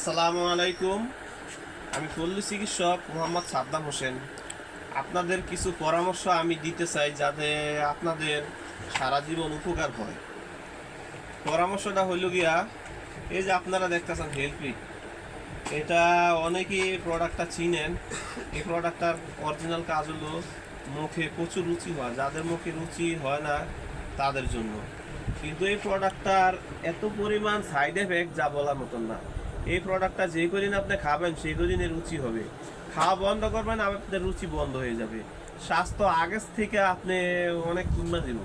আসসালামু আলাইকুম। আমি পল্লী চিকিৎসক মোহাম্মদ সাদ্দাম হোসেন। আপনাদের কিছু পরামর্শ আমি দিতে চাই যাতে আপনাদের সারা জীবন উপকার হয়। পরামর্শটা হইল গিয়া, এই যে আপনারা দেখতেছেন হেলপিক এটা অনেকেই প্রোডাক্টটা চিনেন। এই প্রোডাক্টটার অরিজিনাল কাজ হলো মুখে প্রচুর রুচি হয়। যাদের মুখে রুচি হয় না, তাদের জন্য। কিন্তু এই প্রোডাক্টটার এত পরিমাণ সাইড এফেক্ট যা বলার মতন না। এই প্রোডাক্টটা যে কদিন আপনি খাবেন, সেই কদিনে রুচি হবে। খাওয়া বন্ধ করবেন আপনাদের রুচি বন্ধ হয়ে যাবে। স্বাস্থ্য আগের থেকে আপনি অনেক কমে দিব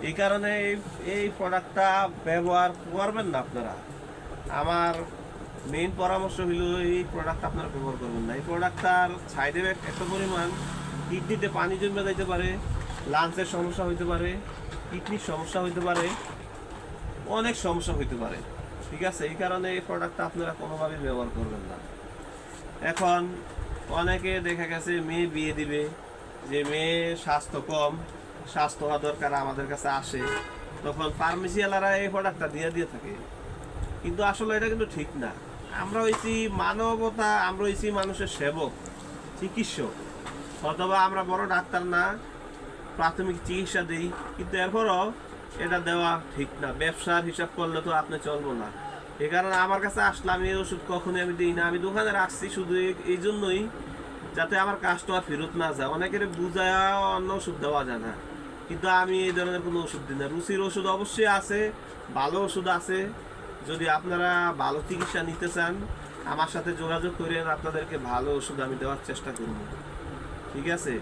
এই কারণে এই- এই প্রোডাক্টটা ব্যবহার করবেন না আপনারা। আমার মেইন পরামর্শ হলো এই প্রোডাক্ট আপনারা ব্যবহার করবেন না। এই প্রোডাক্টটার সাইড এফেক্ট এত পরিমাণ, কিডনিতে পানি জমে যাইতে পারে লাংসের সমস্যা হইতে পারে, কিডনির সমস্যা হইতে পারে, অনেক সমস্যা হইতে পারে। ঠিক আছে, এই কারণে এই প্রোডাক্টটা আপনারা কোনোভাবেই ব্যবহার করবেন না। এখন অনেকে দেখা গেছে মেয়ে বিয়ে দিবে, যে মেয়ে স্বাস্থ্য কম, স্বাস্থ্য হওয়া দরকার আমাদের কাছে আসে, তখন ফার্মেসিওয়ালারা এই প্রোডাক্টটা দিয়ে দিয়ে থাকে। কিন্তু আসলে এটা কিন্তু ঠিক না। আমরা হয়েছি মানবতা, আমরা হয়েছি মানুষের সেবক, চিকিৎসক। অথবা আমরা বড় ডাক্তার না, প্রাথমিক চিকিৎসা দিই, কিন্তু এরপরও এটা দেওয়া ঠিক না। ব্যবসার হিসাব করলে তো আপনি চলবো না। এ কারণে আমার কাছে আসলে আমি ওষুধ কখনোই আমি দিই না। আমি দোকানে রাখছি শুধু এই- এই জন্যই যাতে আমার কাস্টমার ফেরত না যায়। অনেকের বুঝায় অন্য ওষুধ দেওয়া যায় না। কিন্তু আমি এই ধরনের কোনো ওষুধ দিই না। রুচির ওষুধ অবশ্যই আছে, ভালো ওষুধ আছে। যদি আপনারা ভালো চিকিৎসা নিতে চান, আমার সাথে যোগাযোগ করেন। আপনাদেরকে ভালো ওষুধ আমি দেওয়ার চেষ্টা করব। ঠিক আছে?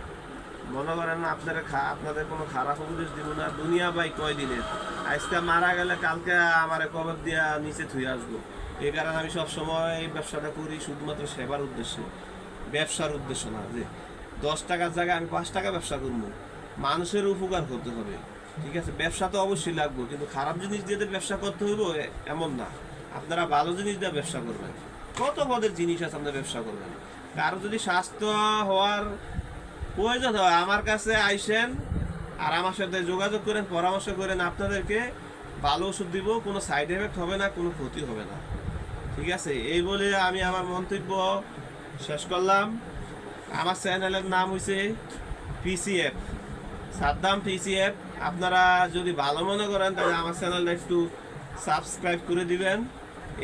মনে করেন আপনারা খা- আপনাদের কোনো খারাপ উপদেশ দিব না। দুনিয়া ভাই কয় দিনের আজকে মারা গেলে কালকে আমার কবর দিয়া নিচে থুয়ে আসব। এই কারণে আমি সব সময় এই ব্যবসাটা করি, শুধুমাত্র সেবার উদ্দেশ্যে। ব্যবসার উদ্দেশ্য না, যে দশ টাকার জায়গায় আমি পাঁচ টাকা ব্যবসা করব। মানুষের উপকার করতে হবে, ঠিক আছে? ব্যবসা তো অবশ্যই লাগবে, কিন্তু খারাপ জিনিস দিয়ে ব্যবসা করতে হইব এমন না। আপনারা ভালো জিনিস দিয়ে ব্যবসা করবেন। কত পদের জিনিস আছে আপনার ব্যবসা করবেন? কারও যদি স্বাস্থ্য হওয়ার প্রয়োজন হয় আমার কাছে আইসেন আর আমার সাথে যোগাযোগ করেন, পরামর্শ করেন আপনাদেরকে, ভালো ওষুধ দিব, কোনো সাইড এফেক্ট হবে না, কোনো ক্ষতি হবে না। ঠিক আছে? এই বলে আমি আমার মন্তব্য শেষ করলাম। আমার চ্যানেলের নাম হয়েছে পিসিএফ সাদ্দাম পিসিএফ আপনারা যদি ভালো মনে করেন, তাহলে আমার চ্যানেলটা একটু সাবস্ক্রাইব করে দিবেন।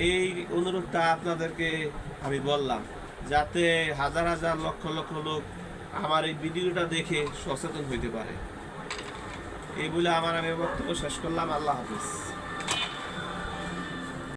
এই অনুরোধটা আপনাদেরকে আমি বললাম, যাতে হাজার হাজার লক্ষ লক্ষ লোক আমার এই ভিডিওটা দেখে সচেতন হইতে পারে। এই বলে আমার আমি বক্তব্য শেষ করলাম। আল্লাহ হাফিজ।